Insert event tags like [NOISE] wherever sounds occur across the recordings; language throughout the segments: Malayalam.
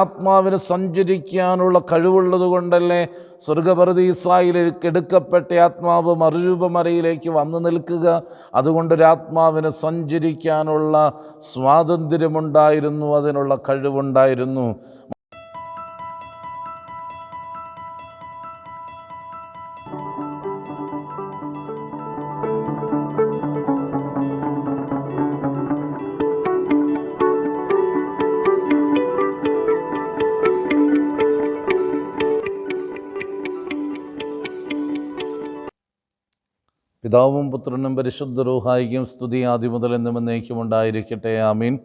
ആത്മാവിന് സഞ്ചരിക്കാനുള്ള കഴിവുള്ളത് കൊണ്ടല്ലേ സ്വർഗപരദീസായിൽ എടുക്കപ്പെട്ട ആത്മാവ് മറുരൂപമറയിലേക്ക് വന്നു നിൽക്കുക. അതുകൊണ്ടൊരാത്മാവിന് സഞ്ചരിക്കാനുള്ള സ്വാതന്ത്ര്യമുണ്ടായിരുന്നു അതിനുള്ള കഴിവുണ്ടായിരുന്നു. പിതാവും പുത്രനും പരിശുദ്ധ റൂഹായിക്കും സ്തുതി ആദ്യം മുതൽ എന്നും എന്നേക്കും ഉണ്ടായിരിക്കട്ടെ. ആമീൻ.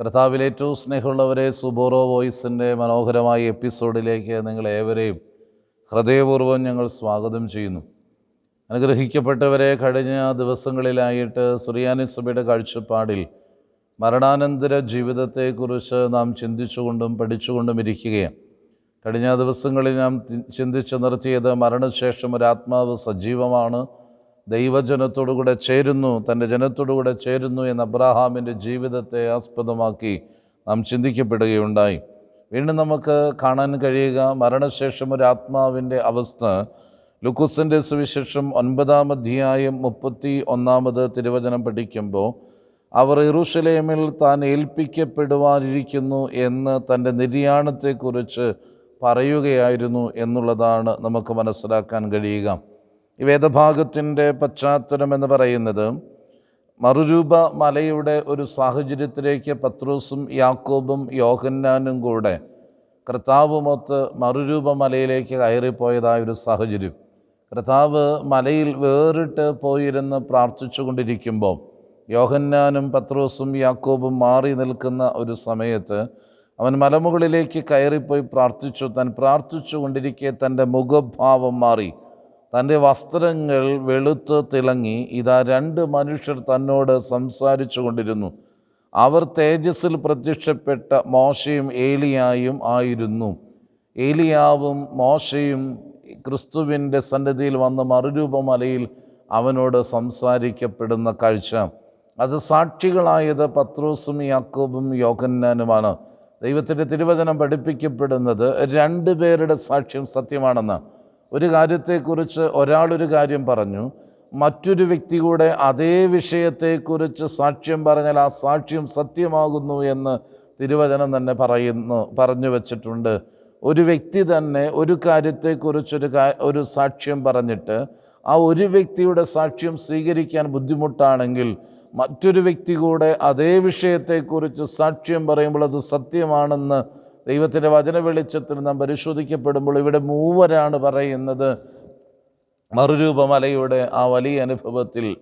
കർത്താവിലെ ഏറ്റവും സ്നേഹമുള്ളവരെ സുബോറോ വോയിസിന്റെ മനോഹരമായ എപ്പിസോഡിലേക്ക് നിങ്ങൾ ഏവരെയും ഹൃദയപൂർവം ഞങ്ങൾ സ്വാഗതം ചെയ്യുന്നു. അനുഗ്രഹിക്കപ്പെട്ടവരെ കഴിഞ്ഞ ദിവസങ്ങളിലായിട്ട് സുറിയാനി സഭയുടെ കാഴ്ചപ്പാടിൽ മരണാനന്തര ജീവിതത്തെക്കുറിച്ച് നാം ചിന്തിച്ചുകൊണ്ടും പഠിച്ചുകൊണ്ടും ഇരിക്കുകയാണ്. കഴിഞ്ഞ ദിവസങ്ങളിൽ നാം ചിന്തിച്ചു നിർത്തിയത് മരണശേഷം ഒരു ആത്മാവ് സജീവമാണ്. ദൈവജനത്തോടുകൂടെ ചേരുന്നു തന്റെ ജനത്തോടുകൂടെ ചേരുന്നു എന്ന അബ്രാഹാമിന്റെ ജീവിതത്തെ ആസ്പദമാക്കി നാം ചിന്തിക്കപ്പെടുകയുണ്ടായി. വീണ്ടും നമുക്ക് കാണാൻ കഴിയുക മരണശേഷം ഒരു ആത്മാവിന്റെ അവസ്ഥ. ലുക്കുസിന്റെ സുവിശേഷം ഒൻപതാം അധ്യായം മുപ്പത്തി ഒന്നാമത് തിരുവചനം പഠിക്കുമ്പോൾ അവർ ഇറുഷലേമിൽ താൻ ഏൽപ്പിക്കപ്പെടുവാനിരിക്കുന്നു എന്ന് തന്റെ നിര്യാണത്തെക്കുറിച്ച് പറയുകയായിരുന്നു എന്നുള്ളതാണ് നമുക്ക് മനസ്സിലാക്കാൻ കഴിയുക. ഈ വേദഭാഗത്തിന്റെ പശ്ചാത്തലം എന്ന് പറയുന്നത് മറുരൂപ മലയുടെ ഒരു സാഹചര്യത്തിലേക്ക് പത്രോസും യാക്കോബും യോഹന്നാനും കൂടെ കർത്താവുമൊത്ത് മറുരൂപ മലയിലേക്ക് കയറിപ്പോയതായ ഒരു സാഹചര്യം. കർത്താവ് മലയിൽ വേറിട്ട് പോയിരുന്ന് പ്രാർത്ഥിച്ചു കൊണ്ടിരിക്കുമ്പോൾ യോഹന്നാനും പത്രോസും യാക്കോബും മാറി നിൽക്കുന്ന ഒരു സമയത്ത് അവൻ മലമുകളിലേക്ക് കയറിപ്പോയി പ്രാർത്ഥിച്ചു. താൻ പ്രാർത്ഥിച്ചു കൊണ്ടിരിക്കെ തന്റെ മുഖഭാവം മാറി. തന്റെ വസ്ത്രങ്ങൾ വെളുത്ത് തിളങ്ങി ഇതാ രണ്ട് മനുഷ്യർ തന്നോട് സംസാരിച്ചു കൊണ്ടിരുന്നു. അവർ തേജസ്സിൽ പ്രത്യക്ഷപ്പെട്ട മോശയും ഏലിയായും ആയിരുന്നു. ഏലിയാവും മോശയും ക്രിസ്തുവിന്റെ സന്നിധിയിൽ വന്ന മറുരൂപമലയിൽ അവനോട് സംസാരിക്കപ്പെടുന്ന കാഴ്ച. അത് സാക്ഷികളായത് പത്രോസും യാക്കോബും യോഗന്നാനുമാണ് ദൈവത്തിന്റെ തിരുവചനം പഠിപ്പിക്കപ്പെടുന്നത് രണ്ടു പേരുടെ സാക്ഷ്യം സത്യമാണെന്ന്. ഒരു കാര്യത്തെക്കുറിച്ച് ഒരാളൊരു കാര്യം പറഞ്ഞു മറ്റൊരു വ്യക്തി കൂടെ അതേ വിഷയത്തെക്കുറിച്ച് സാക്ഷ്യം പറഞ്ഞാൽ ആ സാക്ഷ്യം സത്യമാകുന്നു എന്ന് തിരുവചനം തന്നെ പറയുന്നു പറഞ്ഞു വച്ചിട്ടുണ്ട്. ഒരു വ്യക്തി തന്നെ ഒരു കാര്യത്തെക്കുറിച്ചൊരു കാ ഒരു സാക്ഷ്യം പറഞ്ഞിട്ട് ആ ഒരു വ്യക്തിയുടെ സാക്ഷ്യം സ്വീകരിക്കാൻ ബുദ്ധിമുട്ടാണെങ്കിൽ മറ്റൊരു വ്യക്തി കൂടെ അതേ വിഷയത്തെക്കുറിച്ച് സാക്ഷ്യം പറയുമ്പോൾ അത് സത്യമാണെന്ന് ദൈവത്തിന്റെ വചന വെളിച്ചത്തിൽ നാം പരിശോധിക്കപ്പെടുമ്പോൾ ഇവിടെ മൂവരാണ് പറയുന്നത്. മറുരൂപമലയുടെ ആ വലിയ അനുഭവത്തിൽ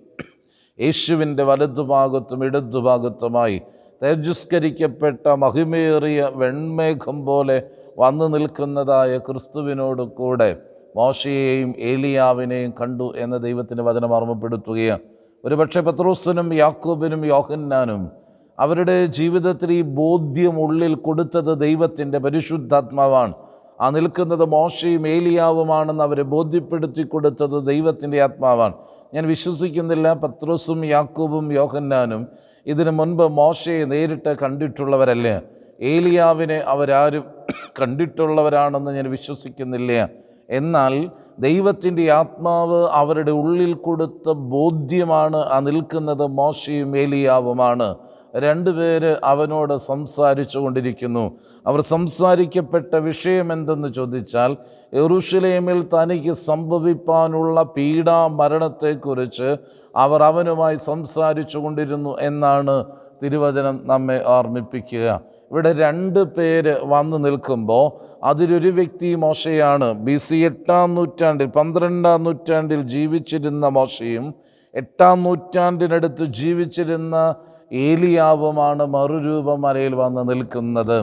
യേശുവിന്റെ വലതുഭാഗത്തും ഇടതുഭാഗത്തുമായി തേജസ്കരിക്കപ്പെട്ട മഹിമേറിയ വെൺമേഘം പോലെ വന്നു നിൽക്കുന്നതായ ക്രിസ്തുവിനോട് കൂടെ മോശയെയും ഏലിയാവിനെയും കണ്ടു എന്ന ദൈവത്തിന്റെ വചനം ഓർമ്മപ്പെടുത്തുകയാണ്. ഒരുപക്ഷെ പത്രോസിനും യാക്കോബിനും യോഹന്നാനും അവരുടെ ജീവിതത്തിൽ ഈ ബോധ്യം ഉള്ളിൽ കൊടുത്തത് ദൈവത്തിന്റെ പരിശുദ്ധാത്മാവാണ്. ആ നിൽക്കുന്നത് മോശയും ഏലിയാവുമാണെന്ന് അവരെ ബോധ്യപ്പെടുത്തി കൊടുത്തത് ദൈവത്തിന്റെ ആത്മാവാണ്. ഞാൻ വിശ്വസിക്കുന്നില്ല പത്രോസും യാക്കൂബും യോഹന്നാനും ഇതിനു മുൻപ് മോശയെ നേരിട്ട് കണ്ടിട്ടുള്ളവരല്ല? ഏലിയാവിനെ അവരാരും [COUGHS] കണ്ടിട്ടുള്ളവരാണെന്ന് ഞാൻ വിശ്വസിക്കുന്നില്ല. എന്നാൽ ദൈവത്തിന്റെ ആത്മാവ് അവരുടെ ഉള്ളിൽ കൊടുത്ത ബോധ്യമാണ് ആ നിൽക്കുന്നത് മോശയും ഏലിയാവുമാണ്. രണ്ടുപേര് അവനോട് സംസാരിച്ചു കൊണ്ടിരിക്കുന്നു അവർ സംസാരിക്കപ്പെട്ട വിഷയം എന്തെന്ന് ചോദിച്ചാൽ എറുഷലേമിൽ തനിക്ക് സംഭവിപ്പാനുള്ള പീഡാ മരണത്തെക്കുറിച്ച് അവർ അവനുമായി സംസാരിച്ചു കൊണ്ടിരുന്നു എന്നാണ് തിരുവചനം നമ്മെ ഓർമ്മിപ്പിക്കുക. ഇവിടെ രണ്ട് പേര് വന്നു നിൽക്കുമ്പോൾ അതിലൊരു വ്യക്തി മോശയാണ്. ബി സി എട്ടാം നൂറ്റാണ്ടിൽ പന്ത്രണ്ടാം നൂറ്റാണ്ടിൽ ജീവിച്ചിരുന്ന മോശയും എട്ടാം നൂറ്റാണ്ടിനടുത്ത് ജീവിച്ചിരുന്ന ഏലിയാവുമാണ് മറുരൂപമലയിൽ വന്ന് നിൽക്കുന്നത്.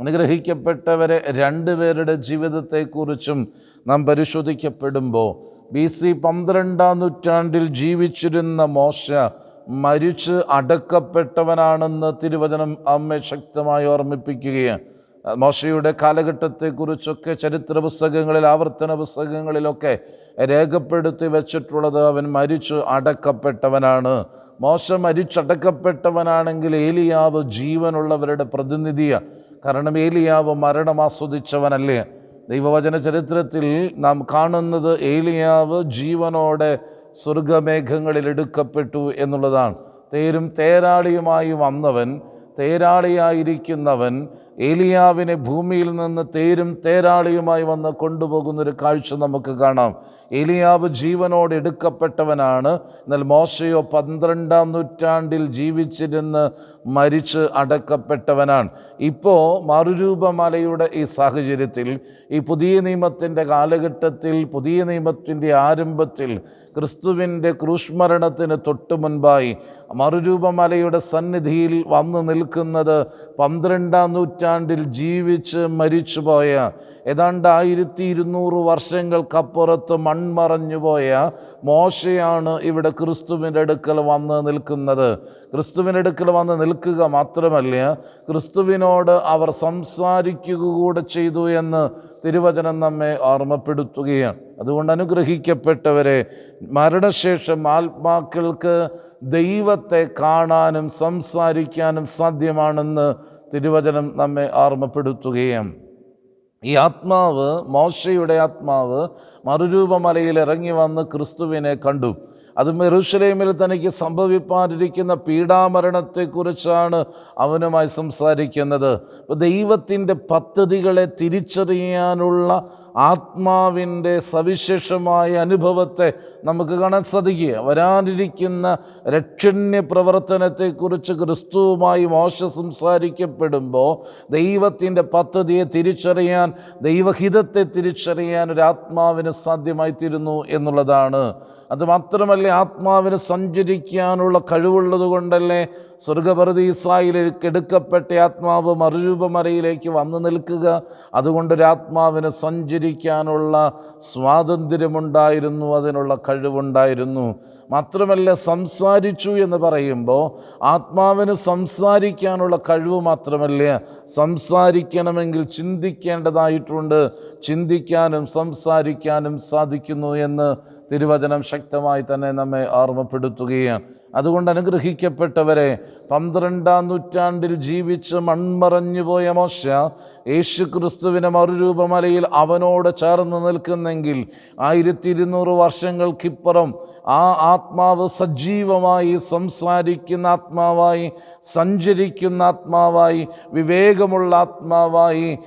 അനുഗ്രഹിക്കപ്പെട്ടവരെ രണ്ടുപേരുടെ ജീവിതത്തെക്കുറിച്ചും നാം പരിശോധിക്കപ്പെടുമ്പോൾ ബി സി പന്ത്രണ്ടാം നൂറ്റാണ്ടിൽ ജീവിച്ചിരുന്ന മോശ മരിച്ച് അടക്കപ്പെട്ടവനാണെന്ന് തിരുവചനം അമ്മ ശക്തമായി ഓർമ്മിപ്പിക്കുകയാണ്. മോശയുടെ കാലഘട്ടത്തെക്കുറിച്ചൊക്കെ ചരിത്ര പുസ്തകങ്ങളിൽ ആവർത്തന പുസ്തകങ്ങളിലൊക്കെ രേഖപ്പെടുത്തി വെച്ചിട്ടുള്ളത് അവൻ മരിച്ചു അടക്കപ്പെട്ടവനാണ്. മോശ മരിച്ചടക്കപ്പെട്ടവനാണെങ്കിൽ ഏലിയാവ് ജീവനുള്ളവരുടെ പ്രതിനിധിയാണ്. കാരണം ഏലിയാവ് മരണം ആസ്വദിച്ചവനല്ലേ. ദൈവവചന ചരിത്രത്തിൽ നാം കാണുന്നത് ഏലിയാവ് ജീവനോടെ സ്വർഗമേഘങ്ങളിൽ എടുക്കപ്പെട്ടു എന്നുള്ളതാണ്. തേരും തേരാളിയുമായി വന്നവൻ തേരാളിയായിരിക്കുന്നവൻ ഏലിയാവിനെ ഭൂമിയിൽ നിന്ന് തേരും തേരാളിയുമായി വന്ന് കൊണ്ടുപോകുന്നൊരു കാഴ്ച നമുക്ക് കാണാം. ഏലിയാവ് ജീവനോട് എടുക്കപ്പെട്ടവനാണ്. എന്നാൽ മോശയോ പന്ത്രണ്ടാം നൂറ്റാണ്ടിൽ ജീവിച്ചിരുന്ന് മരിച്ച് അടക്കപ്പെട്ടവനാണ്. ഇപ്പോൾ മറുരൂപമലയുടെ ഈ സാഹചര്യത്തിൽ ഈ പുതിയ നിയമത്തിന്റെ കാലഘട്ടത്തിൽ പുതിയ നിയമത്തിന്റെ ആരംഭത്തിൽ ക്രിസ്തുവിന്റെ ക്രൂഷ്മരണത്തിന് തൊട്ടു മുൻപായി മറുരൂപമലയുടെ സന്നിധിയിൽ വന്നു നിൽക്കുന്നത് പന്ത്രണ്ടാം നൂറ്റാണ്ടിൽ ജീവിച്ച് മരിച്ചുപോയ ഏതാണ്ട് ആയിരത്തി ഇരുന്നൂറ് വർഷങ്ങൾക്കപ്പുറത്ത് മൺമറഞ്ഞുപോയ മോശയാണ് ഇവിടെ ക്രിസ്തുവിന്റെ അടുക്കൽ വന്ന് നിൽക്കുന്നത്. ക്രിസ്തുവിന്റെ അടുക്കൽ വന്ന് നിൽക്കുക മാത്രമല്ല ക്രിസ്തുവിനോട് അവർ സംസാരിക്കുക കൂടെ ചെയ്തു എന്ന് തിരുവചനം നമ്മെ ഓർമ്മപ്പെടുത്തുകയാണ്. അതുകൊണ്ട് അനുഗ്രഹിക്കപ്പെട്ടവരെ മരണശേഷം ആത്മാക്കൾക്ക് ദൈവത്തെ കാണാനും സംസാരിക്കാനും സാധ്യമാണെന്ന് തിരുവചനം നമ്മെ ഓർമ്മപ്പെടുത്തുകയാണ്. ഈ ആത്മാവ് മോശയുടെ ആത്മാവ് മറുരൂപമലയിൽ ഇറങ്ങി വന്ന് ക്രിസ്തുവിനെ കണ്ടു. അത് മെറുഷലേമിൽ തനിക്ക് സംഭവിപ്പാനിരിക്കുന്ന പീഡാമരണത്തെക്കുറിച്ചാണ് അവനുമായി സംസാരിക്കുന്നത്. ദൈവത്തിന്റെ പദ്ധതികളെ തിരിച്ചറിയാനുള്ള ആത്മാവിന്റെ സവിശേഷമായ അനുഭവത്തെ നമുക്ക് കാണാൻ സാധിക്കുക വരാനിരിക്കുന്ന രക്ഷണ്യ പ്രവർത്തനത്തെക്കുറിച്ച് ക്രിസ്തുവുമായി മോശ സംസാരിക്കപ്പെടുമ്പോൾ ദൈവത്തിന്റെ പദ്ധതിയെ തിരിച്ചറിയാൻ ദൈവഹിതത്തെ തിരിച്ചറിയാൻ ഒരു ആത്മാവിന് സാധ്യമായിത്തീരുന്നു എന്നുള്ളതാണ്. അതുമാത്രമല്ല ആത്മാവിന് സഞ്ചരിക്കാനുള്ള കഴിവുള്ളത് കൊണ്ടല്ലേ സ്വർഗപരദീസായിലേക്ക് എടുക്കപ്പെട്ട ആത്മാവ് മറുരൂപമരയിലേക്ക് വന്നു നിൽക്കുക? അതുകൊണ്ടൊരാത്മാവിന് സഞ്ചരിക്കാനുള്ള സ്വാതന്ത്ര്യമുണ്ടായിരുന്നു അതിനുള്ള കഴിവുണ്ടായിരുന്നു. മാത്രമല്ല സംസാരിച്ചു എന്ന് പറയുമ്പോൾ ആത്മാവിന് സംസാരിക്കാനുള്ള കഴിവ് മാത്രമല്ല? സംസാരിക്കണമെങ്കിൽ ചിന്തിക്കേണ്ടതായിട്ടുണ്ട്. ചിന്തിക്കാനും സംസാരിക്കാനും സാധിക്കുന്നു എന്ന് തിരുവചനം ശക്തമായി തന്നെ നമ്മെ ഓർമ്മപ്പെടുത്തുകയാണ്. അതുകൊണ്ട് അനുഗ്രഹിക്കപ്പെട്ടവരെ പന്ത്രണ്ടാം നൂറ്റാണ്ടിൽ ജീവിച്ച് മൺമറഞ്ഞു പോയ മോശ യേശു ക്രിസ്തുവിനെ മറുരൂപമലയിൽ അവനോട് ചേർന്ന് നിൽക്കുന്നെങ്കിൽ ആയിരത്തി ഇരുന്നൂറ് വർഷങ്ങൾക്കിപ്പുറം ആ ആത്മാവ് സജീവമായി സംസാരിക്കുന്ന ആത്മാവായി സഞ്ചരിക്കുന്ന ആത്മാവായി വിവേകമുള്ള ആത്മാവായി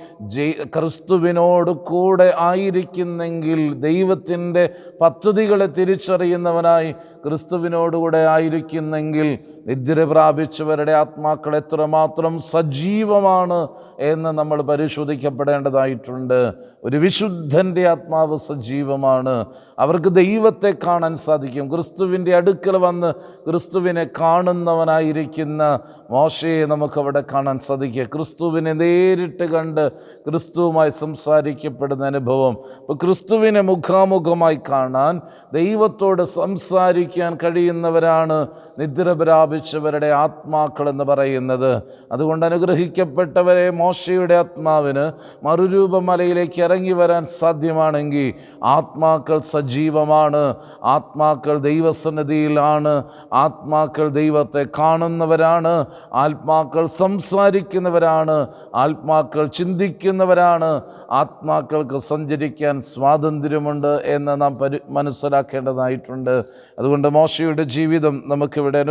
ക്രിസ്തുവിനോട് കൂടെ ആയിരിക്കുന്നെങ്കിൽ ദൈവത്തിന്റെ പദ്ധതികളെ തിരിച്ചറിയുന്നവനായി ക്രിസ്തുവിനോടുകൂടെ ആയിരിക്കുന്നെങ്കിൽ നിദ്ര പ്രാപിച്ചവരുടെ ആത്മാക്കൾ എത്രമാത്രം സജീവമാണ് എന്ന് നമ്മൾ പരിശോധിക്കപ്പെടേണ്ടതായിട്ടുണ്ട്. ഒരു വിശുദ്ധന്റെ ആത്മാവ് സജീവമാണ്. അവർക്ക് ദൈവത്തെ കാണാൻ സാധിക്കും. ക്രിസ്തുവിന്റെ അടുക്കൽ വന്ന് ക്രിസ്തുവിനെ കാണുന്നവനായിരിക്കുന്ന മോശയെ നമുക്കവിടെ കാണാൻ സാധിക്കുക. ക്രിസ്തുവിനെ നേരിട്ട് കണ്ട് ക്രിസ്തുവുമായി സംസാരിക്കപ്പെടുന്ന അനുഭവം. ഇപ്പോൾ ക്രിസ്തുവിനെ മുഖാമുഖമായി കാണാൻ ദൈവത്തോട് സംസാരിക്കാൻ കഴിയുന്നവരാണ് നിദ്ര പ്രാപിച്ചവരുടെ ആത്മാക്കൾ എന്ന് പറയുന്നത്. അതുകൊണ്ട് അനുഗ്രഹിക്കപ്പെട്ടവരെ മോശയുടെ ആത്മാവിന് മറുരൂപമലയിലേക്ക് ഇറങ്ങി വരാൻ സാധ്യമാണെങ്കിൽ ആത്മാക്കൾ സജീവമാണ്. ആത്മാക്കൾ ദൈവസന്നിധിയിലാണ് ആത്മാക്കൾ ദൈവത്തെ കാണുന്നവരാണ്. ആത്മാക്കൾ സംസാരിക്കുന്നവരാണ്. ആത്മാക്കൾ ചിന്തിക്കുന്നവരാണ്. ആത്മാക്കൾക്ക് സഞ്ചരിക്കാൻ സ്വാതന്ത്ര്യമുണ്ട് എന്ന് നാം പരി മനസ്സിലാക്കേണ്ടതായിട്ടുണ്ട്. അതുകൊണ്ട് മോശയുടെ ജീവിതം നമുക്കിവിടെ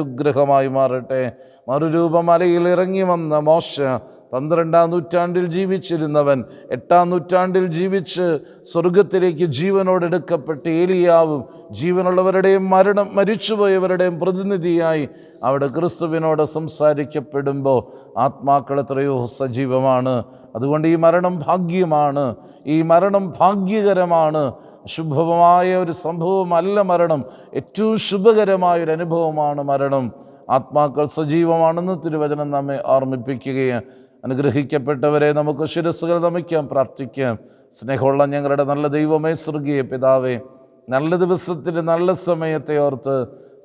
അനുഗ്രഹമായി മാറട്ടെ. മറുരൂപമലയിൽ ഇറങ്ങി വന്ന മോശ പന്ത്രണ്ടാം നൂറ്റാണ്ടിൽ ജീവിച്ചിരുന്നവൻ എട്ടാം നൂറ്റാണ്ടിൽ ജീവിച്ച് സ്വർഗത്തിലേക്ക് ജീവനോടെടുക്കപ്പെട്ട ഏലിയാവും. ജീവനുള്ളവരുടെയും മരണം മരിച്ചുപോയവരുടെയും പ്രതിനിധിയായി അവിടെ ക്രിസ്തുവിനോട് സംസാരിക്കപ്പെടുമ്പോൾ ആത്മാക്കൾ എത്രയോ സജീവമാണ്. അതുകൊണ്ട് ഈ മരണം ഭാഗ്യമാണ്. ഈ മരണം ഭാഗ്യകരമാണ്. ശുഭമായ ഒരു സംഭവമല്ല മരണം. ഏറ്റവും ശുഭകരമായ ഒരു അനുഭവമാണ് മരണം. ആത്മാക്കൾ സജീവമാണെന്ന് തിരുവചനം നമ്മെ ഓർമ്മിപ്പിക്കുകയും അനുഗ്രഹിക്കപ്പെട്ടവരെ നമുക്ക് ശിരസ്സുകൾ നമിക്കാം പ്രാർത്ഥിക്കാം. സ്നേഹമുള്ള ഞങ്ങളുടെ നല്ല ദൈവമേ സ്വർഗീയ പിതാവേ നല്ല ദിവസത്തിൽ നല്ല സമയത്തെ ഓർത്ത്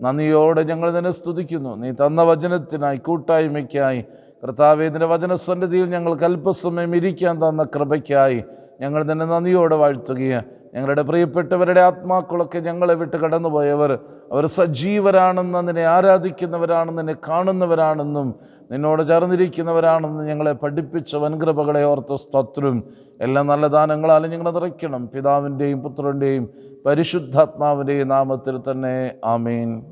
നന്ദിയോടെ ഞങ്ങൾ നിന്നെ സ്തുതിക്കുന്നു. നീ തന്ന വചനത്തിനായി കൂട്ടായ്മയ്ക്കായി കർത്താവേ ഇതിന്റെ വചനസന്നിധിയിൽ ഞങ്ങൾക്ക് അല്പസമയം ഇരിക്കാൻ തന്ന കൃപയ്ക്കായി ഞങ്ങൾ തന്നെ നന്ദിയോടെ വാഴ്ത്തുകയാണ് ഞങ്ങളുടെ പ്രിയപ്പെട്ടവരുടെ ആത്മാക്കളൊക്കെ ഞങ്ങളെ വിട്ട് കടന്നുപോയവർ. അവർ സജീവരാണെന്ന് നിന്നെ ആരാധിക്കുന്നവരാണെന്ന് നിന്നെ കാണുന്നവരാണെന്നും നിന്നോട് ചേർന്നിരിക്കുന്നവരാണെന്നും ഞങ്ങളെ പഠിപ്പിച്ച വൻകൃപകളെ ഓർത്ത് സ്തോത്രം. എല്ലാ നല്ല ദാനങ്ങളാലും ഞങ്ങൾ നിറയ്ക്കണം. പിതാവിന്റെയും പുത്രന്റെയും പരിശുദ്ധാത്മാവിന്റെയും നാമത്തിൽ തന്നെ ആമീൻ.